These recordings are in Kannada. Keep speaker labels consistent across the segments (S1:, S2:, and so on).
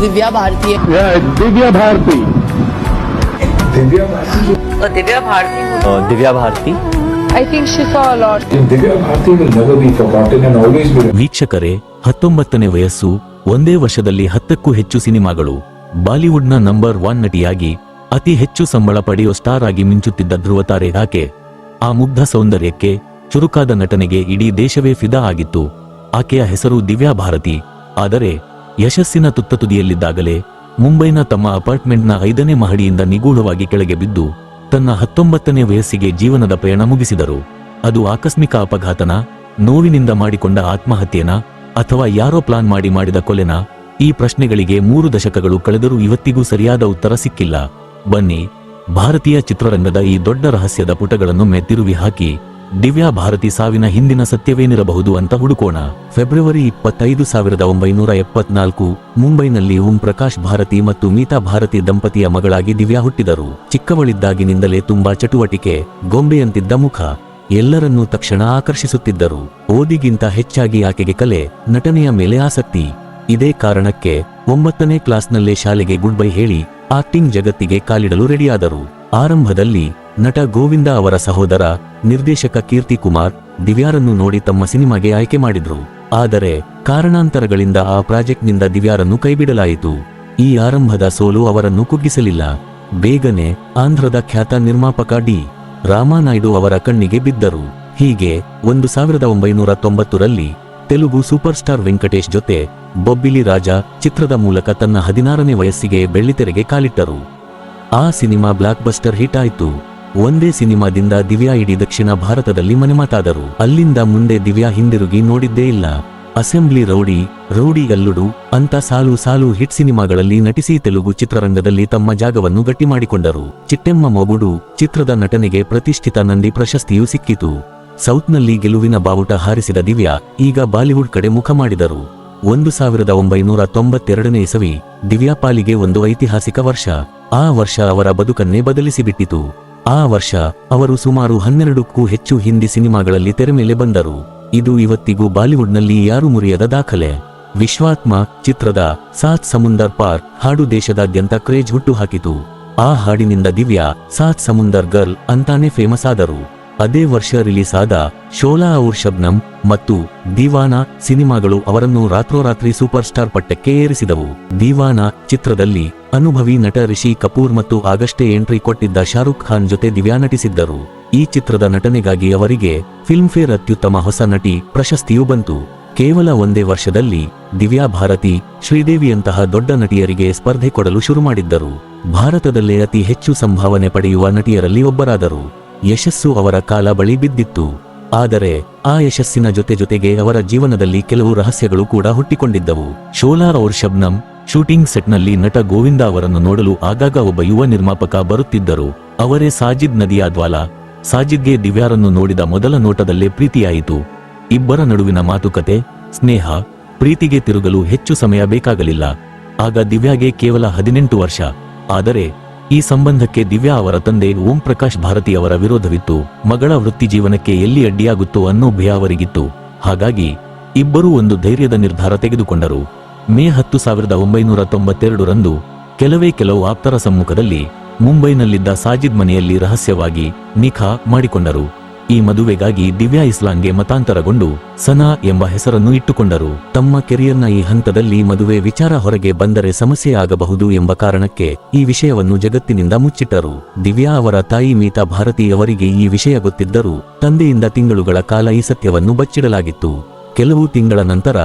S1: ದಿವ್ಯಾ ಭಾರತಿ
S2: ದಿವ್ಯಾ ಭಾರತಿ ದಿವ್ಯಾ ಭಾರತಿ ದಿವ್ಯಾ ಭಾರತಿ ದಿವ್ಯಾ ಭಾರತಿ
S3: ವೀಕ್ಷಕರೇ ಹತ್ತೊಂಬತ್ತನೇ ವಯಸ್ಸು ಒಂದೇ ವರ್ಷದಲ್ಲಿ ಹತ್ತಕ್ಕೂ ಹೆಚ್ಚು ಸಿನಿಮಾಗಳು ಬಾಲಿವುಡ್ನ ನಂಬರ್ ಒನ್ ನಟಿಯಾಗಿ ಅತಿ ಹೆಚ್ಚು ಸಂಬಳ ಪಡೆಯೋ ಸ್ಟಾರ್ ಆಗಿ ಮಿಂಚುತ್ತಿದ್ದ ಧ್ರುವತಾರೆ ಆಕೆ ಆ ಮುಗ್ಧ ಸೌಂದರ್ಯಕ್ಕೆ ಚುರುಕಾದ ನಟನೆಗೆ ಇಡೀ ದೇಶವೇ ಫಿದಾ ಆಗಿತ್ತು. ಆಕೆಯ ಹೆಸರು ದಿವ್ಯಾ ಭಾರತಿ. ಆದರೆ ಯಶಸ್ಸಿನ ತುತ್ತತುದಿಯಲ್ಲಿದ್ದಾಗಲೇ ಮುಂಬೈನ ತಮ್ಮ ಅಪಾರ್ಟ್ಮೆಂಟ್ನ ಐದನೇ ಮಹಡಿಯಿಂದ ನಿಗೂಢವಾಗಿ ಕೆಳಗೆ ಬಿದ್ದು ತನ್ನ ಹತ್ತೊಂಬತ್ತನೇ ವಯಸ್ಸಿಗೆ ಜೀವನದ ಪಯಣ ಮುಗಿಸಿದರು. ಅದು ಆಕಸ್ಮಿಕ ಅಪಘಾತನ, ನೋವಿನಿಂದ ಮಾಡಿಕೊಂಡ ಆತ್ಮಹತ್ಯೆನ ಅಥವಾ ಯಾರೋ ಪ್ಲಾನ್ ಮಾಡಿ ಮಾಡಿದ ಕೊಲೆನ ಈ ಪ್ರಶ್ನೆಗಳಿಗೆ ಮೂರು ದಶಕಗಳು ಕಳೆದರೂ ಇವತ್ತಿಗೂ ಸರಿಯಾದ ಉತ್ತರ ಸಿಕ್ಕಿಲ್ಲ. ಬನ್ನಿ, ಭಾರತೀಯ ಚಿತ್ರರಂಗದ ಈ ದೊಡ್ಡ ರಹಸ್ಯದ ಪುಟಗಳನ್ನು ಮೆತ್ತಿರುವಿ ಹಾಕಿ. ದಿವ್ಯಾ ಭಾರತಿ ಸಾವಿನ ಹಿಂದಿನ ಸತ್ಯವೇನಿರಬಹುದು ಅಂತ ಹುಡುಕೋಣ. ಫೆಬ್ರವರಿ ಇಪ್ಪತ್ತೈದು ಸಾವಿರದ ಒಂಬೈನೂರ ಎಪ್ಪತ್ನಾಲ್ಕು, ಮುಂಬೈನಲ್ಲಿ ಓಂ ಪ್ರಕಾಶ್ ಭಾರತಿ ಮತ್ತು ಮೀತಾ ಭಾರತಿ ದಂಪತಿಯ ಮಗಳಾಗಿ ದಿವ್ಯಾ ಹುಟ್ಟಿದರು. ಚಿಕ್ಕವಳಿದ್ದಾಗಿನಿಂದಲೇ ತುಂಬಾ ಚಟುವಟಿಕೆ, ಗೊಂಬೆಯಂತಿದ್ದ ಮುಖ. ಎಲ್ಲರನ್ನೂ ತಕ್ಷಣ ಆಕರ್ಷಿಸುತ್ತಿದ್ದರು. ಓದಿಗಿಂತ ಹೆಚ್ಚಾಗಿ ಆಕೆಗೆ ಕಲೆ, ನಟನೆಯ ಮೇಲೆ ಆಸಕ್ತಿ. ಇದೇ ಕಾರಣಕ್ಕೆ ಒಂಬತ್ತನೇ ಕ್ಲಾಸ್ನಲ್ಲೇ ಶಾಲೆಗೆ ಗುಡ್ ಬೈ ಹೇಳಿ ಆಕ್ಟಿಂಗ್ ಜಗತ್ತಿಗೆ ಕಾಲಿಡಲು ರೆಡಿಯಾದರು. ಆರಂಭದಲ್ಲಿ ನಟ ಗೋವಿಂದ ಅವರ ಸಹೋದರ ನಿರ್ದೇಶಕ ಕೀರ್ತಿ ಕುಮಾರ್ ದಿವ್ಯಾರನ್ನು ನೋಡಿ ತಮ್ಮ ಸಿನಿಮಾಗೆ ಆಯ್ಕೆ ಮಾಡಿದ್ರು. ಆದರೆ ಕಾರಣಾಂತರಗಳಿಂದ ಆ ಪ್ರಾಜೆಕ್ಟ್ನಿಂದ ದಿವ್ಯಾರನ್ನು ಕೈಬಿಡಲಾಯಿತು. ಈ ಆರಂಭದ ಸೋಲು ಅವರನ್ನು ಕುಗ್ಗಿಸಲಿಲ್ಲ. ಬೇಗನೆ ಆಂಧ್ರದ ಖ್ಯಾತ ನಿರ್ಮಾಪಕ ಡಿ. ರಾಮಾನಾಯ್ಡು ಅವರ ಕಣ್ಣಿಗೆ ಬಿದ್ದರು. ಹೀಗೆ ಒಂದು ಸಾವಿರದ ಒಂಬೈನೂರ ತೊಂಬತ್ತರಲ್ಲಿ ತೆಲುಗು ಸೂಪರ್ ಸ್ಟಾರ್ ವೆಂಕಟೇಶ್ ಜೊತೆ ಬೊಬ್ಬಿಲಿ ರಾಜ ಚಿತ್ರದ ಮೂಲಕ ತನ್ನ ಹದಿನಾರನೇ ವಯಸ್ಸಿಗೆ ಬೆಳ್ಳಿತೆರೆಗೆ ಕಾಲಿಟ್ಟರು. ಆ ಸಿನಿಮಾ ಬ್ಲಾಕ್ ಬಸ್ಟರ್ ಹಿಟ್ ಆಯ್ತು. ಒಂದೇ ಸಿನಿಮಾದಿಂದ ದಿವ್ಯಾ ಇಡೀ ದಕ್ಷಿಣ ಭಾರತದಲ್ಲಿ ಮನೆಮಾತಾದರು. ಅಲ್ಲಿಂದ ಮುಂದೆ ದಿವ್ಯಾ ಹಿಂದಿರುಗಿ ನೋಡಿದ್ದೇ ಇಲ್ಲ. ಅಸೆಂಬ್ಲಿ ರೌಡಿ ರೌಡಿ ಗಲ್ಲುಡು ಅಂತ ಸಾಲು ಸಾಲು ಹಿಟ್ ಸಿನಿಮಾಗಳಲ್ಲಿ ನಟಿಸಿ ತೆಲುಗು ಚಿತ್ರರಂಗದಲ್ಲಿ ತಮ್ಮ ಜಾಗವನ್ನು ಗಟ್ಟಿ ಮಾಡಿಕೊಂಡರು. ಚಿಟ್ಟೆಮ್ಮ ಮೊಗುಡು ಚಿತ್ರದ ನಟನೆಗೆ ಪ್ರತಿಷ್ಠಿತ ನಂದಿ ಪ್ರಶಸ್ತಿಯೂ ಸಿಕ್ಕಿತು. ಸೌತ್ನಲ್ಲಿ ಗೆಲುವಿನ ಬಾವುಟ ಹಾರಿಸಿದ ದಿವ್ಯಾ ಈಗ ಬಾಲಿವುಡ್ ಕಡೆ ಮುಖ ಮಾಡಿದರು. ಒಂದು ಸಾವಿರದ ಒಂಬೈನೂರ ತೊಂಬತ್ತೆರಡನೇ ಇಸವಿ ದಿವ್ಯಾ ಪಾಲಿಗೆ ಒಂದು ಐತಿಹಾಸಿಕ ವರ್ಷ. ಆ ವರ್ಷ ಅವರ ಬದುಕನ್ನೇ ಬದಲಿಸಿಬಿಟ್ಟಿತು. ಆ ವರ್ಷ ಅವರು ಸುಮಾರು ಹನ್ನೆರಡಕ್ಕೂ ಹೆಚ್ಚು ಹಿಂದಿ ಸಿನಿಮಾಗಳಲ್ಲಿ ತೆರೆ ಮೇಲೆ ಬಂದರು. ಇದು ಇವತ್ತಿಗೂ ಬಾಲಿವುಡ್ನಲ್ಲಿ ಯಾರು ಮುರಿಯದ ದಾಖಲೆ. ವಿಶ್ವಾತ್ಮ ಚಿತ್ರದ ಸಾತ್ ಸಮುಂದರ್ ಪಾರ್ ಹಾಡು ದೇಶದಾದ್ಯಂತ ಕ್ರೇಜ್ ಹುಟ್ಟುಹಾಕಿತು ಆ ಹಾಡಿನಿಂದ ದಿವ್ಯಾ ಸಾತ್ ಸಮುಂದರ್ ಗರ್ಲ್ ಅಂತಾನೆ ಫೇಮಸ್ ಆದರು. ಅದೇ ವರ್ಷ ರಿಲೀಸ್ ಆದ ಶೋಲಾ ಔರ್ ಶಬ್ನಂ ಮತ್ತು ದೀವಾನಾ ಸಿನಿಮಾಗಳು ಅವರನ್ನು ರಾತ್ರೋರಾತ್ರಿ ಸೂಪರ್ ಸ್ಟಾರ್ ಪಟ್ಟಕ್ಕೆ ಏರಿಸಿದವು. ದೀವಾನಾ ಚಿತ್ರದಲ್ಲಿ ಅನುಭವಿ ನಟ ರಿಷಿ ಕಪೂರ್ ಮತ್ತು ಆಗಷ್ಟೇ ಎಂಟ್ರಿ ಕೊಟ್ಟಿದ್ದ ಶಾರುಖ್ ಖಾನ್ ಜೊತೆ ದಿವ್ಯಾ ನಟಿಸಿದ್ದರು. ಈ ಚಿತ್ರದ ನಟನೆಗಾಗಿ ಅವರಿಗೆ ಫಿಲ್ಮ್ಫೇರ್ ಅತ್ಯುತ್ತಮ ಹೊಸ ನಟಿ ಪ್ರಶಸ್ತಿಯೂ ಬಂತು. ಕೇವಲ ಒಂದೇ ವರ್ಷದಲ್ಲಿ ದಿವ್ಯಾ ಭಾರತಿ, ಶ್ರೀದೇವಿಯಂತಹ ದೊಡ್ಡ ನಟಿಯರಿಗೆ ಸ್ಪರ್ಧೆ ಕೊಡಲು ಶುರು ಮಾಡಿದ್ದರು. ಭಾರತದಲ್ಲೇ ಅತಿ ಹೆಚ್ಚು ಸಂಭಾವನೆ ಪಡೆಯುವ ನಟಿಯರಲ್ಲಿ ಒಬ್ಬರಾದರು. ಯಶಸ್ಸು ಅವರ ಕಾಲ ಬಳಿ ಬಿದ್ದಿತ್ತು. ಆದರೆ ಆ ಯಶಸ್ಸಿನ ಜೊತೆ ಜೊತೆಗೆ ಅವರ ಜೀವನದಲ್ಲಿ ಕೆಲವು ರಹಸ್ಯಗಳು ಕೂಡ ಹುಟ್ಟಿಕೊಂಡಿದ್ದವು. ಶೋಲಾ ಔರ್ ಶಬ್ನಂ ಶೂಟಿಂಗ್ ಸೆಟ್ನಲ್ಲಿ ನಟ ಗೋವಿಂದ ಅವರನ್ನು ನೋಡಲು ಆಗಾಗ ಒಬ್ಬ ಯುವ ನಿರ್ಮಾಪಕ ಬರುತ್ತಿದ್ದರು. ಅವರೇ ಸಾಜಿದ್ ನದಿಯ ದ್ವಾಲ ಸಾಜಿದ್ಗೆ ದಿವ್ಯಾರನ್ನು ನೋಡಿದ ಮೊದಲ ನೋಟದಲ್ಲೇ ಪ್ರೀತಿಯಾಯಿತು. ಇಬ್ಬರ ನಡುವಿನ ಮಾತುಕತೆ, ಸ್ನೇಹ, ಪ್ರೀತಿಗೆ ತಿರುಗಲು ಹೆಚ್ಚು ಸಮಯ ಬೇಕಾಗಲಿಲ್ಲ. ಆಗ ದಿವ್ಯಾಗೆ ಕೇವಲ ಹದಿನೆಂಟು ವರ್ಷ. ಆದರೆ ಈ ಸಂಬಂಧಕ್ಕೆ ದಿವ್ಯಾ ಅವರ ತಂದೆ ಓಂ ಪ್ರಕಾಶ್ ಭಾರತಿ ಅವರ ವಿರೋಧವಿತ್ತು. ಮಗಳ ವೃತ್ತಿ ಜೀವನಕ್ಕೆ ಎಲ್ಲಿ ಅಡ್ಡಿಯಾಗುತ್ತೋ ಅನ್ನೋ ಭಯ ಅವರಿಗಿತ್ತು. ಹಾಗಾಗಿ ಇಬ್ಬರೂ ಒಂದು ಧೈರ್ಯದ ನಿರ್ಧಾರ ತೆಗೆದುಕೊಂಡರು. ಮೇ ಹತ್ತು ಸಾವಿರದ ಒಂಬೈನೂರ ತೊಂಬತ್ತೆರಡರಂದು ಕೆಲವೇ ಕೆಲವು ಆಪ್ತರ ಸಮ್ಮುಖದಲ್ಲಿ ಮುಂಬೈನಲ್ಲಿದ್ದ ಸಾಜಿದ್ ಮನೆಯಲ್ಲಿ ರಹಸ್ಯವಾಗಿ ನಿಖಾ ಮಾಡಿಕೊಂಡರು. ಈ ಮದುವೆಗಾಗಿ ದಿವ್ಯಾ ಇಸ್ಲಾಂಗೆ ಮತಾಂತರಗೊಂಡು ಸನಾ ಎಂಬ ಹೆಸರನ್ನು ಇಟ್ಟುಕೊಂಡರು. ತಮ್ಮ ಕೆರಿಯರ್ನ ಈ ಹಂತದಲ್ಲಿ ಮದುವೆ ವಿಚಾರ ಹೊರಗೆ ಬಂದರೆ ಸಮಸ್ಯೆ ಆಗಬಹುದು ಎಂಬ ಕಾರಣಕ್ಕೆ ಈ ವಿಷಯವನ್ನು ಜಗತ್ತಿನಿಂದ ಮುಚ್ಚಿಟ್ಟರು. ದಿವ್ಯಾ ಅವರ ತಾಯಿ ಮೀತಾ ಭಾರತಿ ಅವರಿಗೆ ಈ ವಿಷಯ ಗೊತ್ತಿದ್ದರೂ ತಂದೆಯಿಂದ ತಿಂಗಳುಗಳ ಕಾಲ ಈ ಸತ್ಯವನ್ನು ಬಚ್ಚಿಡಲಾಗಿತ್ತು. ಕೆಲವು ತಿಂಗಳ ನಂತರ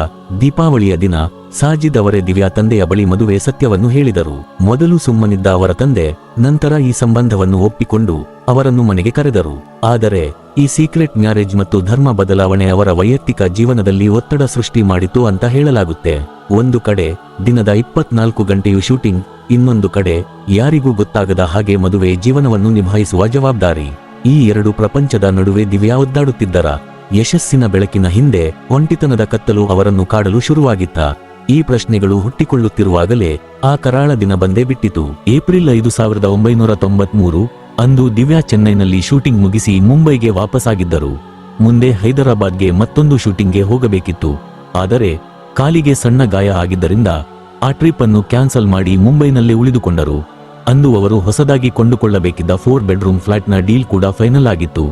S3: ದೀಪಾವಳಿಯ ದಿನ ಸಾಜಿದ್ ಅವರೇ ದಿವ್ಯಾ ತಂದೆಯ ಬಳಿ ಮದುವೆ ಸತ್ಯವನ್ನು ಹೇಳಿದರು. ಮೊದಲು ಸುಮ್ಮನಿದ್ದ ಅವರ ತಂದೆ ನಂತರ ಈ ಸಂಬಂಧವನ್ನು ಒಪ್ಪಿಕೊಂಡು ಅವರನ್ನು ಮನೆಗೆ ಕರೆದರು. ಆದರೆ ಈ ಸೀಕ್ರೆಟ್ ಮ್ಯಾರೇಜ್ ಮತ್ತು ಧರ್ಮ ಬದಲಾವಣೆ ಅವರ ವೈಯಕ್ತಿಕ ಜೀವನದಲ್ಲಿ ಒತ್ತಡ ಸೃಷ್ಟಿ ಮಾಡಿತು ಅಂತ ಹೇಳಲಾಗುತ್ತೆ. ಒಂದು ಕಡೆ, ದಿನದ ಇಪ್ಪತ್ನಾಲ್ಕು ಗಂಟೆಯು ಶೂಟಿಂಗ್, ಇನ್ನೊಂದು ಕಡೆ, ಯಾರಿಗೂ ಗೊತ್ತಾಗದ ಹಾಗೆ ಮದುವೆ ಜೀವನವನ್ನು ನಿಭಾಯಿಸುವ ಜವಾಬ್ದಾರಿ. ಈ ಎರಡು ಪ್ರಪಂಚದ ನಡುವೆ ದಿವ್ಯಾ ಒದ್ದಾಡುತ್ತಿದ್ದರ, ಯಶಸ್ಸಿನ ಬೆಳಕಿನ ಹಿಂದೆ ಒಂಟಿತನದ ಕತ್ತಲು ಅವರನ್ನು ಕಾಡಲು ಶುರುವಾಗಿತ್ತ. ಈ ಪ್ರಶ್ನೆಗಳು ಹುಟ್ಟಿಕೊಳ್ಳುತ್ತಿರುವಾಗಲೇ ಆ ಕರಾಳ ದಿನ ಬಂದೇ ಬಿಟ್ಟಿತು. ಏಪ್ರಿಲ್ ಐದು ಸಾವಿರದ ಒಂಬೈನೂರ ತೊಂಬತ್ಮೂರು ಅಂದು ದಿವ್ಯಾ ಚೆನ್ನೈನಲ್ಲಿ ಶೂಟಿಂಗ್ ಮುಗಿಸಿ ಮುಂಬೈಗೆ ವಾಪಸ್ಸಾಗಿದ್ದರು. ಮುಂದೆ ಹೈದರಾಬಾದ್ಗೆ ಮತ್ತೊಂದು ಶೂಟಿಂಗ್ಗೆ ಹೋಗಬೇಕಿತ್ತು. ಆದರೆ ಕಾಲಿಗೆ ಸಣ್ಣ ಗಾಯ ಆಗಿದ್ದರಿಂದ ಆ ಟ್ರಿಪ್ ಅನ್ನು ಕ್ಯಾನ್ಸಲ್ ಮಾಡಿ ಮುಂಬೈನಲ್ಲೇ ಉಳಿದುಕೊಂಡರು. ಅಂದು ಅವರು ಹೊಸದಾಗಿ ಕೊಂಡುಕೊಳ್ಳಬೇಕಿದ್ದ ಫೋರ್ ಬೆಡ್ರೂಮ್ ಫ್ಲಾಟ್ನ ಡೀಲ್ ಕೂಡ ಫೈನಲ್ ಆಗಿತ್ತು.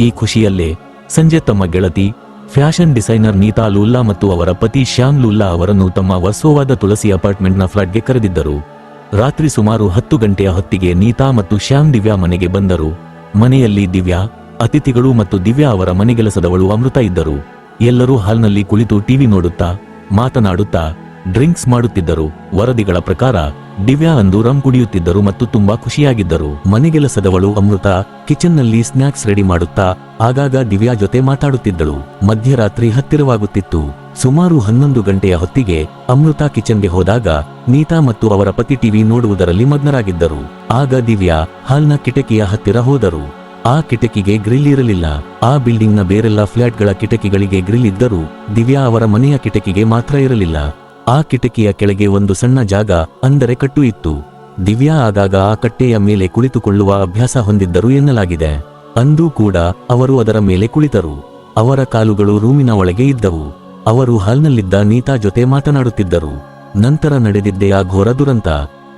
S3: ಈ ಖುಷಿಯಲ್ಲೇ ಸಂಜೆ ತಮ್ಮ ಗೆಳತಿ, ಫ್ಯಾಷನ್ ಡಿಸೈನರ್ ನೀತಾ ಲೂಲ್ಲಾ ಮತ್ತು ಅವರ ಪತಿ ಶ್ಯಾಮ್ ಲೂಲ್ಲಾ ಅವರನ್ನು ತಮ್ಮ ವಸೋವಾದ ತುಳಸಿ ಅಪಾರ್ಟ್ಮೆಂಟ್ನ ಫ್ಲಾಟ್ಗೆ ಕರೆದಿದ್ದರು. ರಾತ್ರಿ ಸುಮಾರು ಹತ್ತು ಗಂಟೆಯ ಹೊತ್ತಿಗೆ ನೀತಾ ಮತ್ತು ಶ್ಯಾಮ್ ದಿವ್ಯಾ ಮನೆಗೆ ಬಂದರು. ಮನೆಯಲ್ಲಿ ದಿವ್ಯಾ, ಅತಿಥಿಗಳು ಮತ್ತು ದಿವ್ಯಾ ಅವರ ಮನೆಗೆಲಸದವಳು ಅಮೃತ ಇದ್ದರು. ಎಲ್ಲರೂ ಹಾಲ್ನಲ್ಲಿ ಕುಳಿತು ಟಿವಿ ನೋಡುತ್ತಾ, ಮಾತನಾಡುತ್ತಾ, ಡ್ರಿಂಕ್ಸ್ ಮಾಡುತ್ತಿದ್ದರು. ವರದಿಗಳ ಪ್ರಕಾರ, ದಿವ್ಯಾ ಅಂದು ರಂ ಕುಡಿಯುತ್ತಿದ್ದರು ಮತ್ತು ತುಂಬಾ ಖುಷಿಯಾಗಿದ್ದರು. ಮನೆಗೆಲಸದವಳು ಅಮೃತ ಕಿಚನ್ನಲ್ಲಿ ಸ್ನಾಕ್ಸ್ ರೆಡಿ ಮಾಡುತ್ತಾ, ಆಗಾಗ ದಿವ್ಯಾ ಜೊತೆ ಮಾತಾಡುತ್ತಿದ್ದಳು. ಮಧ್ಯರಾತ್ರಿ ಹತ್ತಿರವಾಗುತ್ತಿತ್ತು. ಸುಮಾರು ಹನ್ನೊಂದು ಗಂಟೆಯ ಹೊತ್ತಿಗೆ ಅಮೃತಾ ಕಿಚನ್ಗೆ ಹೋದಾಗ ನೀತಾ ಮತ್ತು ಅವರ ಪತಿ ಟಿವಿ ನೋಡುವುದರಲ್ಲಿ ಮಗ್ನರಾಗಿದ್ದರು. ಆಗ ದಿವ್ಯಾ ಹಾಲ್ನ ಕಿಟಕಿಯ ಹತ್ತಿರ ಹೋದರು. ಆ ಕಿಟಕಿಗೆ ಗ್ರಿಲ್ ಇರಲಿಲ್ಲ. ಆ ಬಿಲ್ಡಿಂಗ್ನ ಬೇರೆಲ್ಲ ಫ್ಲಾಟ್ಗಳ ಕಿಟಕಿಗಳಿಗೆ ಗ್ರಿಲ್ ಇದ್ದರೂ ದಿವ್ಯಾ ಅವರ ಮನೆಯ ಕಿಟಕಿಗೆ ಮಾತ್ರ ಇರಲಿಲ್ಲ. ಆ ಕಿಟಕಿಯ ಕೆಳಗೆ ಒಂದು ಸಣ್ಣ ಜಾಗ ಅಂದರೆ ಕಟ್ಟು ಇತ್ತು. ದಿವ್ಯಾ ಆಗಾಗ ಆ ಕಟ್ಟೆಯ ಮೇಲೆ ಕುಳಿತುಕೊಳ್ಳುವ ಅಭ್ಯಾಸ ಹೊಂದಿದ್ದರು ಎನ್ನಲಾಗಿದೆ. ಅಂದೂ ಕೂಡ ಅವರು ಅದರ ಮೇಲೆ ಕುಳಿತರು. ಅವರ ಕಾಲುಗಳು ರೂಮಿನ ಒಳಗೆ ಇದ್ದವು. ಅವರು ಹಾಲ್ನಲ್ಲಿದ್ದ ನೀತಾ ಜೊತೆ ಮಾತನಾಡುತ್ತಿದ್ದರು. ನಂತರ ನಡೆದಿದ್ದೇ ಆ ಘೋರ ದುರಂತ,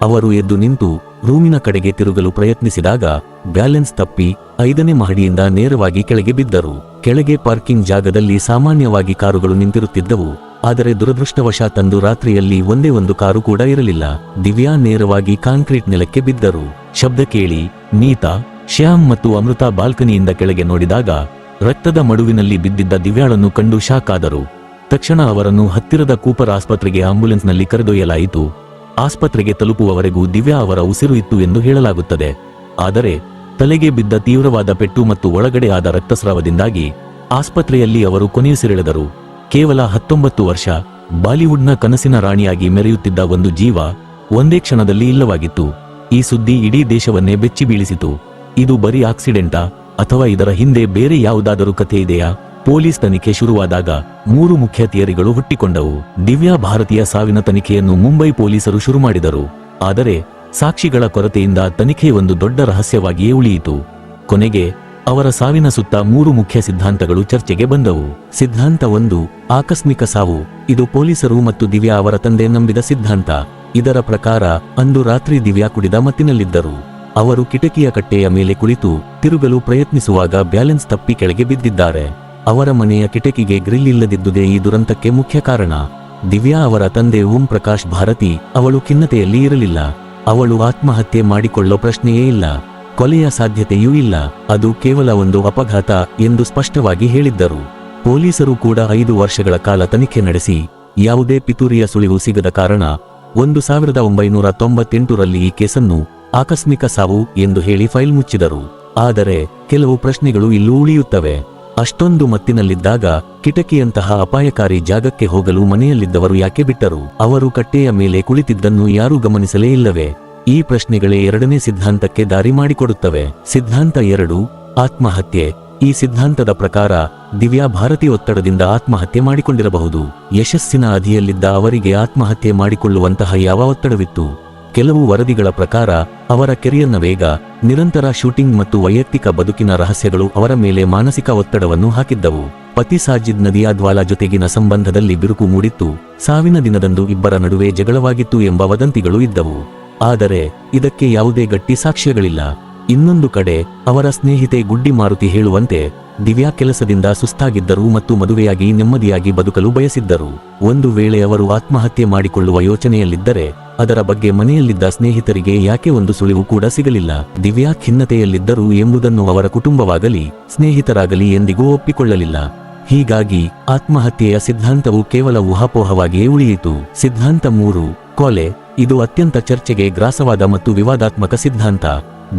S3: ಅವರು ಎದ್ದು ನಿಂತು ರೂಮಿನ ಕಡೆಗೆ ತಿರುಗಲು ಪ್ರಯತ್ನಿಸಿದಾಗ ಬ್ಯಾಲೆನ್ಸ್ ತಪ್ಪಿ ಐದನೇ ಮಹಡಿಯಿಂದ ನೇರವಾಗಿ ಕೆಳಗೆ ಬಿದ್ದರು. ಕೆಳಗೆ ಪಾರ್ಕಿಂಗ್ ಜಾಗದಲ್ಲಿ ಸಾಮಾನ್ಯವಾಗಿ ಕಾರುಗಳು ನಿಂತಿರುತ್ತಿದ್ದವು, ಆದರೆ ದುರದೃಷ್ಟವಶಾತ್ ಅಂದು ರಾತ್ರಿಯಲ್ಲಿ ಒಂದೇ ಒಂದು ಕಾರು ಕೂಡ ಇರಲಿಲ್ಲ. ದಿವ್ಯಾ ನೇರವಾಗಿ ಕಾಂಕ್ರೀಟ್ ನೆಲಕ್ಕೆ ಬಿದ್ದರು. ಶಬ್ದ ಕೇಳಿ ನೀತಾ, ಶ್ಯಾಮ್ ಮತ್ತು ಅಮೃತ ಬಾಲ್ಕನಿಯಿಂದ ಕೆಳಗೆ ನೋಡಿದಾಗ ರಕ್ತದ ಮಡುವಿನಲ್ಲಿ ಬಿದ್ದಿದ್ದ ದಿವ್ಯಾಳನ್ನು ಕಂಡು ಶಾಕ್ ಆದರು. ತಕ್ಷಣ ಅವರನ್ನು ಹತ್ತಿರದ ಕೂಪರ್ ಆಸ್ಪತ್ರೆಗೆ ಆಂಬ್ಯುಲೆನ್ಸ್ನಲ್ಲಿ ಕರೆದೊಯ್ಯಲಾಯಿತು. ಆಸ್ಪತ್ರೆಗೆ ತಲುಪುವವರೆಗೂ ದಿವ್ಯಾ ಅವರ ಉಸಿರು ಇತ್ತು ಎಂದು ಹೇಳಲಾಗುತ್ತದೆ. ಆದರೆ, ತಲೆಗೆ ಬಿದ್ದ ತೀವ್ರವಾದ ಪೆಟ್ಟು ಮತ್ತು ಒಳಗಡೆ ಆದ ರಕ್ತಸ್ರಾವದಿಂದಾಗಿ ಆಸ್ಪತ್ರೆಯಲ್ಲಿ ಅವರು ಕೊನೆಯುಸಿರೆಳೆದರು. ಕೇವಲ ಹತ್ತೊಂಬತ್ತು ವರ್ಷ, ಬಾಲಿವುಡ್ನ ಕನಸಿನ ರಾಣಿಯಾಗಿ ಮೆರೆಯುತ್ತಿದ್ದ ಒಂದು ಜೀವ ಒಂದೇ ಕ್ಷಣದಲ್ಲಿ ಇಲ್ಲವಾಗಿತ್ತು. ಈ ಸುದ್ದಿ ಇಡೀ ದೇಶವನ್ನೇ ಬೆಚ್ಚಿ ಬೀಳಿಸಿತು ಇದು ಬರೀ ಆಕ್ಸಿಡೆಂಟಾ ಅಥವಾ ಇದರ ಹಿಂದೆ ಬೇರೆ ಯಾವುದಾದರೂ ಕಥೆ ಇದೆಯಾ ಪೊಲೀಸ್ ತನಿಖೆ ಶುರುವಾದಾಗ ಮೂರು ಮುಖ್ಯ ಥಿಯರಿಗಳು ಹುಟ್ಟಿಕೊಂಡವು. ದಿವ್ಯಾ ಭಾರತೀಯ ಸಾವಿನ ತನಿಖೆಯನ್ನು ಮುಂಬೈ ಪೊಲೀಸರು ಶುರು ಮಾಡಿದರು. ಆದರೆ ಸಾಕ್ಷಿಗಳ ಕೊರತೆಯಿಂದ ತನಿಖೆ ಒಂದು ದೊಡ್ಡ ರಹಸ್ಯವಾಗಿಯೇ ಉಳಿಯಿತು. ಕೊನೆಗೆ ಅವರ ಸಾವಿನ ಸುತ್ತ ಮೂರು ಮುಖ್ಯ ಸಿದ್ಧಾಂತಗಳು ಚರ್ಚೆಗೆ ಬಂದವು. ಸಿದ್ಧಾಂತ ಒಂದು, ಆಕಸ್ಮಿಕ ಸಾವು. ಇದು ಪೊಲೀಸರು ಮತ್ತು ದಿವ್ಯಾ ಅವರ ತಂದೆ ನಂಬಿದ ಸಿದ್ಧಾಂತ. ಇದರ ಪ್ರಕಾರ ಅಂದು ರಾತ್ರಿ ದಿವ್ಯಾ ಕುಡಿದ ಮತ್ತಿನಲ್ಲಿದ್ದರು. ಅವರು ಕಿಟಕಿಯ ಕಟ್ಟೆಯ ಮೇಲೆ ಕುಳಿತು ತಿರುಗಲು ಪ್ರಯತ್ನಿಸುವಾಗ ಬ್ಯಾಲೆನ್ಸ್ ತಪ್ಪಿ ಕೆಳಗೆ ಬಿದ್ದಿದ್ದಾರೆ. ಅವರ ಮನೆಯ ಕಿಟಕಿಗೆ ಗ್ರಿಲ್ ಇಲ್ಲದಿದ್ದುದೇ ಈ ದುರಂತಕ್ಕೆ ಮುಖ್ಯ ಕಾರಣ. ದಿವ್ಯಾ ಅವರ ತಂದೆ ಓಂ ಪ್ರಕಾಶ್ ಭಾರತಿ, ಅವಳು ಖಿನ್ನತೆಯಲ್ಲಿ ಇರಲಿಲ್ಲ. ಅವಳು ಆತ್ಮಹತ್ಯೆ ಮಾಡಿಕೊಳ್ಳೋ ಪ್ರಶ್ನೆಯೇ ಇಲ್ಲ. ಕೊಲೆಯ ಸಾಧ್ಯತೆಯೂ ಇಲ್ಲ. ಅದು ಕೇವಲ ಒಂದು ಅಪಘಾತ ಎಂದು ಸ್ಪಷ್ಟವಾಗಿ ಹೇಳಿದ್ದರು. ಪೊಲೀಸರು ಕೂಡ ಐದು ವರ್ಷಗಳ ಕಾಲ ತನಿಖೆ ನಡೆಸಿ, ಯಾವುದೇ ಪಿತೂರಿಯ ಸುಳಿವು ಸಿಗದ ಕಾರಣ, ಒಂದು ಸಾವಿರದ ಒಂಬೈನೂರ ತೊಂಬತ್ತೆಂಟರಲ್ಲಿ ಈ ಕೇಸನ್ನು ಆಕಸ್ಮಿಕ ಸಾವು ಎಂದು ಹೇಳಿ ಫೈಲ್ ಮುಚ್ಚಿದರು. ಆದರೆ, ಕೆಲವು ಪ್ರಶ್ನೆಗಳು ಇಲ್ಲೂ ಉಳಿಯುತ್ತವೆ. ಅಷ್ಟೊಂದು ಮತ್ತಿನಲ್ಲಿದ್ದಾಗ ಕಿಟಕಿಯಂತಹ ಅಪಾಯಕಾರಿ ಜಾಗಕ್ಕೆ ಹೋಗಲು ಮನೆಯಲ್ಲಿದ್ದವರು ಯಾಕೆ ಬಿಟ್ಟರು? ಅವರು ಕಟ್ಟೆಯ ಮೇಲೆ ಕುಳಿತಿದ್ದನ್ನು ಯಾರೂ ಗಮನಿಸಲೇ ಇಲ್ಲವೇ? ಈ ಪ್ರಶ್ನೆಗಳೇ ಎರಡನೇ ಸಿದ್ಧಾಂತಕ್ಕೆ ದಾರಿ ಮಾಡಿಕೊಡುತ್ತವೆ. ಸಿದ್ಧಾಂತ ಎರಡು, ಆತ್ಮಹತ್ಯೆ. ಈ ಸಿದ್ಧಾಂತದ ಪ್ರಕಾರ ದಿವ್ಯಾ ಭಾರತಿ ಒತ್ತಡದಿಂದ ಆತ್ಮಹತ್ಯೆ ಮಾಡಿಕೊಂಡಿರಬಹುದು. ಯಶಸ್ಸಿನ ಅಧಿಯಲ್ಲಿದ್ದ ಅವರಿಗೆ ಆತ್ಮಹತ್ಯೆ ಮಾಡಿಕೊಳ್ಳುವಂತಹ ಯಾವ ಒತ್ತಡವಿತ್ತು? ಕೆಲವು ವರದಿಗಳ ಪ್ರಕಾರ, ಅವರ ಕೆರಿಯರ್ನ ವೇಗ, ನಿರಂತರ ಶೂಟಿಂಗ್ ಮತ್ತು ವೈಯಕ್ತಿಕ ಬದುಕಿನ ರಹಸ್ಯಗಳು ಅವರ ಮೇಲೆ ಮಾನಸಿಕ ಒತ್ತಡವನ್ನು ಹಾಕಿದ್ದವು. ಪತಿ ಸಾಜಿದ್ ನದಿಯಾದ್ವಾಲ ಜೊತೆಗಿನ ಸಂಬಂಧದಲ್ಲಿ ಬಿರುಕು ಮೂಡಿತ್ತು. ಸಾವಿನ ದಿನದಂದು ಇಬ್ಬರ ನಡುವೆ ಜಗಳವಾಗಿತ್ತು ಎಂಬ ವದಂತಿಗಳು ಇದ್ದವು. ಆದರೆ, ಇದಕ್ಕೆ ಯಾವುದೇ ಗಟ್ಟಿ ಸಾಕ್ಷ್ಯಗಳಿಲ್ಲ. ಇನ್ನೊಂದು ಕಡೆ ಅವರ ಸ್ನೇಹಿತೆ ಗುಡ್ಡಿ ಮಾರುತಿ ಹೇಳುವಂತೆ ದಿವ್ಯಾ ಕೆಲಸದಿಂದ ಸುಸ್ತಾಗಿದ್ದರು ಮತ್ತು ಮದುವೆಯಾಗಿ ನೆಮ್ಮದಿಯಾಗಿ ಬದುಕಲು ಬಯಸಿದ್ದರು. ಒಂದು ವೇಳೆ ಅವರು ಆತ್ಮಹತ್ಯೆ ಮಾಡಿಕೊಳ್ಳುವ ಯೋಚನೆಯಲ್ಲಿದ್ದರೆ ಅದರ ಬಗ್ಗೆ ಮನೆಯಲ್ಲಿದ್ದ ಸ್ನೇಹಿತರಿಗೆ ಯಾಕೆ ಒಂದು ಸುಳಿವು ಕೂಡ ಸಿಗಲಿಲ್ಲ. ದಿವ್ಯಾ ಖಿನ್ನತೆಯಲ್ಲಿದ್ದರು ಎಂಬುದನ್ನು ಅವರ ಕುಟುಂಬವಾಗಲಿ, ಸ್ನೇಹಿತರಾಗಲಿ ಎಂದಿಗೂ ಒಪ್ಪಿಕೊಳ್ಳಲಿಲ್ಲ. ಹೀಗಾಗಿ ಆತ್ಮಹತ್ಯೆಯ ಸಿದ್ಧಾಂತವು ಕೇವಲ ಊಹಾಪೋಹವಾಗಿಯೇ ಉಳಿಯಿತು. ಸಿದ್ಧಾಂತ ಮೂರು, ಕೊಲೆ, ಇದು ಅತ್ಯಂತ ಚರ್ಚೆಗೆ ಗ್ರಾಸವಾದ ಮತ್ತು ವಿವಾದಾತ್ಮಕ ಸಿದ್ಧಾಂತ.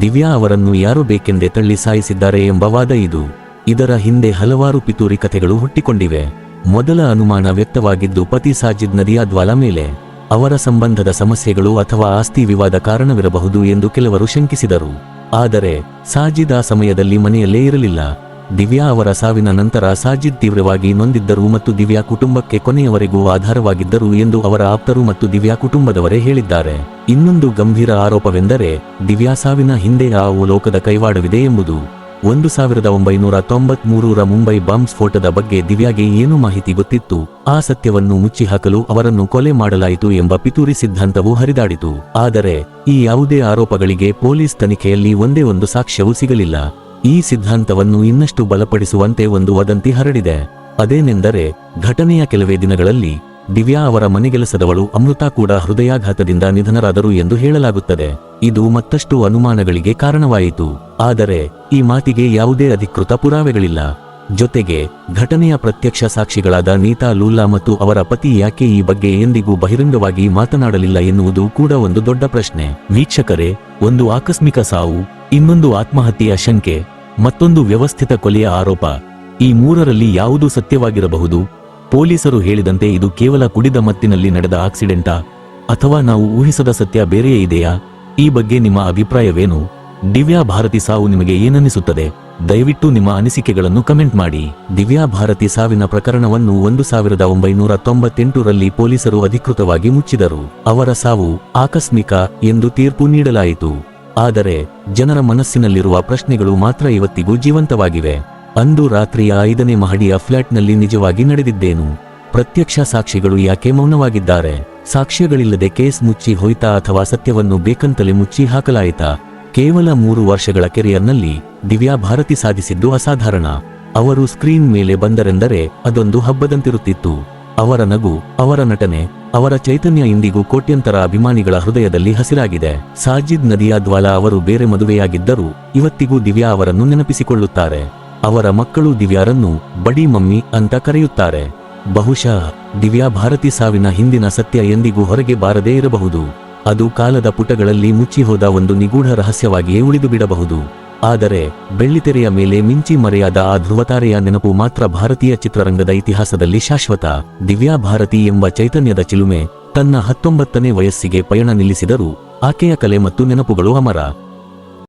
S3: ದಿವ್ಯಾ ಅವರನ್ನು ಯಾರು ಬೇಕೆಂದೇ ತಳ್ಳಿ ಸಾಯಿಸಿದ್ದಾರೆ ಎಂಬ ವಾದ ಇದು. ಇದರ ಹಿಂದೆ ಹಲವಾರು ಪಿತೂರಿ ಕಥೆಗಳು ಹುಟ್ಟಿಕೊಂಡಿವೆ. ಮೊದಲ ಅನುಮಾನ ವ್ಯಕ್ತವಾಗಿದ್ದು ಪತಿ ಸಾಜಿದ್ ನದಿಯಾದ್ವಾಲ ಮೇಲೆ. ಅವರ ಸಂಬಂಧದ ಸಮಸ್ಯೆಗಳು ಅಥವಾ ಆಸ್ತಿ ವಿವಾದ ಕಾರಣವಿರಬಹುದು ಎಂದು ಕೆಲವರು ಶಂಕಿಸಿದರು. ಆದರೆ, ಸಾಜಿದ್ ಆ ಸಮಯದಲ್ಲಿ ಮನೆಯಲ್ಲೇ ಇರಲಿಲ್ಲ. ದಿವ್ಯಾ ಅವರ ಸಾವಿನ ನಂತರ ಸಾಜಿದ್ ತೀವ್ರವಾಗಿ ನೊಂದಿದ್ದರು ಮತ್ತು ದಿವ್ಯಾ ಕುಟುಂಬಕ್ಕೆ ಕೊನೆಯವರೆಗೂ ಆಧಾರವಾಗಿದ್ದರು ಎಂದು ಅವರ ಆಪ್ತರು ಮತ್ತು ದಿವ್ಯಾ ಕುಟುಂಬದವರೇ ಹೇಳಿದ್ದಾರೆ. ಇನ್ನೊಂದು ಗಂಭೀರ ಆರೋಪವೆಂದರೆ, ದಿವ್ಯಾ ಸಾವಿನ ಹಿಂದೆ ಆ ಲೋಕದ ಕೈವಾಡವಿದೆ ಎಂಬುದು. ಒಂದು ಸಾವಿರದ ಒಂಬೈನೂರ ತೊಂಬತ್ಮೂರರ ಮುಂಬೈ ಬಾಂಬ್ ಸ್ಫೋಟದ ಬಗ್ಗೆ ದಿವ್ಯಾಗೆ ಏನು ಮಾಹಿತಿ ಗೊತ್ತಿತ್ತು? ಆ ಸತ್ಯವನ್ನು ಮುಚ್ಚಿಹಾಕಲು ಅವರನ್ನು ಕೊಲೆ ಮಾಡಲಾಯಿತು ಎಂಬ ಪಿತೂರಿ ಸಿದ್ಧಾಂತವು ಹರಿದಾಡಿತು. ಆದರೆ, ಈ ಯಾವುದೇ ಆರೋಪಗಳಿಗೆ ಪೊಲೀಸ್ ತನಿಖೆಯಲ್ಲಿ ಒಂದೇ ಒಂದು ಸಾಕ್ಷ್ಯವೂ ಸಿಗಲಿಲ್ಲ. ಈ ಸಿದ್ಧಾಂತವನ್ನು ಇನ್ನಷ್ಟು ಬಲಪಡಿಸುವಂತೆ ಒಂದು ವದಂತಿ ಹರಡಿದೆ. ಅದೇನೆಂದರೆ, ಘಟನೆಯ ಕೆಲವೇ ದಿನಗಳಲ್ಲಿ ದಿವ್ಯಾ ಅವರ ಮನೆಗೆಲಸದವಳು ಅಮೃತ ಕೂಡ ಹೃದಯಾಘಾತದಿಂದ ನಿಧನರಾದರು ಎಂದು ಹೇಳಲಾಗುತ್ತದೆ. ಇದು ಮತ್ತಷ್ಟು ಅನುಮಾನಗಳಿಗೆ ಕಾರಣವಾಯಿತು. ಆದರೆ, ಈ ಮಾತಿಗೆ ಯಾವುದೇ ಅಧಿಕೃತ ಪುರಾವೆಗಳಿಲ್ಲ. ಜೊತೆಗೆ, ಘಟನೆಯ ಪ್ರತ್ಯಕ್ಷ ಸಾಕ್ಷಿಗಳಾದ ನೀತಾ ಲೂಲ್ಲಾ ಮತ್ತು ಅವರ ಪತಿ ಯಾಕೆ ಈ ಬಗ್ಗೆ ಎಂದಿಗೂ ಬಹಿರಂಗವಾಗಿ ಮಾತನಾಡಲಿಲ್ಲ ಎನ್ನುವುದು ಕೂಡ ಒಂದು ದೊಡ್ಡ ಪ್ರಶ್ನೆ. ವೀಕ್ಷಕರೇ, ಒಂದು ಆಕಸ್ಮಿಕ ಸಾವು, ಇನ್ನೊಂದು ಆತ್ಮಹತ್ಯೆಯ ಶಂಕೆ ಮತ್ತೊಂದು ವ್ಯವಸ್ಥಿತ ಕೊಲೆಯ ಆರೋಪ. ಈ ಮೂರರಲ್ಲಿ ಯಾವುದು ಸತ್ಯವಾಗಿರಬಹುದು? ಪೊಲೀಸರು ಹೇಳಿದಂತೆ ಇದು ಕೇವಲ ಕುಡಿದ ಮತ್ತಿನಲ್ಲಿ ನಡೆದ ಆಕ್ಸಿಡೆಂಟಾ. ಅಥವಾ ನಾವು ಊಹಿಸದ ಸತ್ಯ ಬೇರೆಯೇ ಇದೆಯಾ? ಈ ಬಗ್ಗೆ ನಿಮ್ಮ ಅಭಿಪ್ರಾಯವೇನು? ದಿವ್ಯಾ ಭಾರತಿ ಸಾವು ನಿಮಗೆ ಏನನ್ನಿಸುತ್ತದೆ? ದಯವಿಟ್ಟು ನಿಮ್ಮ ಅನಿಸಿಕೆಗಳನ್ನು ಕಮೆಂಟ್ ಮಾಡಿ. ದಿವ್ಯಾ ಭಾರತಿ ಸಾವಿನ ಪ್ರಕರಣವನ್ನು ಒಂದು ಸಾವಿರದ ಒಂಬೈನೂರ ತೊಂಬತ್ತೆಂಟರಲ್ಲಿ ಪೊಲೀಸರು ಅಧಿಕೃತವಾಗಿ ಮುಚ್ಚಿದರು. ಅವರ ಸಾವು ಆಕಸ್ಮಿಕ ಎಂದು ತೀರ್ಪು ನೀಡಲಾಯಿತು. ಆದರೆ ಜನರ ಮನಸ್ಸಿನಲ್ಲಿರುವ ಪ್ರಶ್ನೆಗಳು ಮಾತ್ರ ಇವತ್ತಿಗೂ ಜೀವಂತವಾಗಿವೆ. ಅಂದು ರಾತ್ರಿಯ ಐದನೇ ಮಹಡಿಯ ಫ್ಲಾಟ್ನಲ್ಲಿ ನಿಜವಾಗಿ ನಡೆದಿದ್ದೇನು? ಪ್ರತ್ಯಕ್ಷ ಸಾಕ್ಷಿಗಳು ಯಾಕೆ ಮೌನವಾಗಿದ್ದಾರೆ? ಸಾಕ್ಷ್ಯಗಳಿಲ್ಲದೆ ಕೇಸ್ ಮುಚ್ಚಿ ಹೋಯ್ತಾ ಅಥವಾ ಸತ್ಯವನ್ನು ಬೇಕಂತಲೇ ಮುಚ್ಚಿ ಹಾಕಲಾಯಿತಾ? ಕೇವಲ ಮೂರು ವರ್ಷಗಳ ಕೆರಿಯರ್ನಲ್ಲಿ ದಿವ್ಯಾ ಭಾರತಿ ಸಾಧಿಸಿದ್ದು ಅಸಾಧಾರಣ. ಅವರು ಸ್ಕ್ರೀನ್ ಮೇಲೆ ಬಂದರೆಂದರೆ ಅದೊಂದು ಹಬ್ಬದಂತಿರುತ್ತಿತ್ತು. ಅವರ ನಗು, ಅವರ ನಟನೆ, ಅವರ ಚೈತನ್ಯ ಇಂದಿಗೂ ಕೋಟ್ಯಂತರ ಅಭಿಮಾನಿಗಳ ಹೃದಯದಲ್ಲಿ ಹಸಿರಾಗಿದೆ. ಸಾಜಿದ್ ನದಿಯಾದ್ವಾಲ ಅವರು ಬೇರೆ ಮದುವೆಯಾಗಿದ್ದರೂ ಇವತ್ತಿಗೂ ದಿವ್ಯಾ ಅವರನ್ನು ನೆನಪಿಸಿಕೊಳ್ಳುತ್ತಾರೆ. ಅವರ ಮಕ್ಕಳು ದಿವ್ಯಾರನ್ನು ಬಡಿ ಮಮ್ಮಿ ಅಂತ ಕರೆಯುತ್ತಾರೆ. ಬಹುಶಃ ದಿವ್ಯಾ ಭಾರತಿ ಸಾವಿನ ಹಿಂದಿನ ಸತ್ಯ ಎಂದಿಗೂ ಹೊರಗೆ ಬಾರದೇ ಇರಬಹುದು. ಅದು ಕಾಲದ ಪುಟಗಳಲ್ಲಿ ಮುಚ್ಚಿಹೋದ ಒಂದು ನಿಗೂಢ ರಹಸ್ಯವಾಗಿಯೇ ಉಳಿದು ಬಿಡಬಹುದು ಆದರೆ ಬೆಳ್ಳಿತೆರೆಯ ಮೇಲೆ ಮಿಂಚಿ ಮರೆಯಾದ ಆ ಧ್ರುವತಾರೆಯ ನೆನಪು ಮಾತ್ರ ಭಾರತೀಯ ಚಿತ್ರರಂಗದ ಇತಿಹಾಸದಲ್ಲಿ ಶಾಶ್ವತ. ದಿವ್ಯಾ ಭಾರತಿ ಎಂಬ ಚೈತನ್ಯದ ಚಿಲುಮೆ ತನ್ನ ಹತ್ತೊಂಬತ್ತನೇ ವಯಸ್ಸಿಗೆ ಪಯಣ ನಿಲ್ಲಿಸಿದರೂ ಆಕೆಯ ಕಲೆ ಮತ್ತು ನೆನಪುಗಳು ಅಮರ.